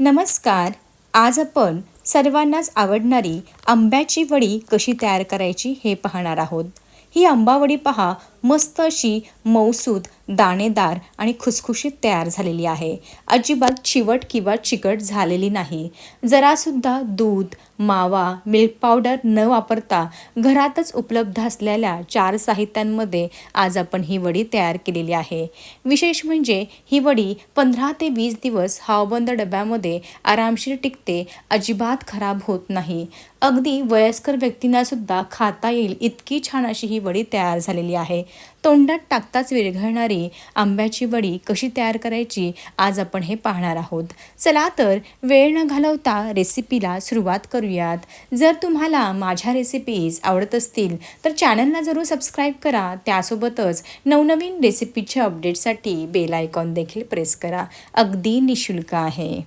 नमस्कार. आज आपण सर्वांनाच आवडणारी आंब्याची वडी कशी तयार करायची हे पाहणार आहोत. ही आंबावडी पहा मस्त अशी मऊसूद दाणेदार आणि खुसखुशीत तयार झालेली आहे. अजिबात चिवट किंवा चिकट झालेली नाही. जरासुद्धा दूध मावा मिल्क पावडर न वापरता घरातच उपलब्ध असलेल्या चार साहित्यांमध्ये आज आपण ही वडी तयार केलेली आहे. विशेष म्हणजे ही वडी पंधरा ते वीस दिवस हवाबंद डब्यामध्ये आरामशीर टिकते अजिबात खराब होत नाही. अगदी वयस्कर व्यक्तींना सुद्धा खाता येईल इतकी छान अशी ही वडी तयार झालेली आहे. तोंडात टाकताच विरघळणारी आंब्याची वडी कशी तयार करायची आज आपण हे पाहणार आहोत. चला तर वेळ न घालवता रेसिपीला सुरुवात करूयात. जर तुम्हाला माझ्या रेसिपीज आवडत असतील तर चॅनलला जरूर सबस्क्राईब करा. त्यासोबतच नवनवीन रेसिपीच्या अपडेटसाठी बेल आयकॉन देखील प्रेस करा. अगदी निशुल्क आहे.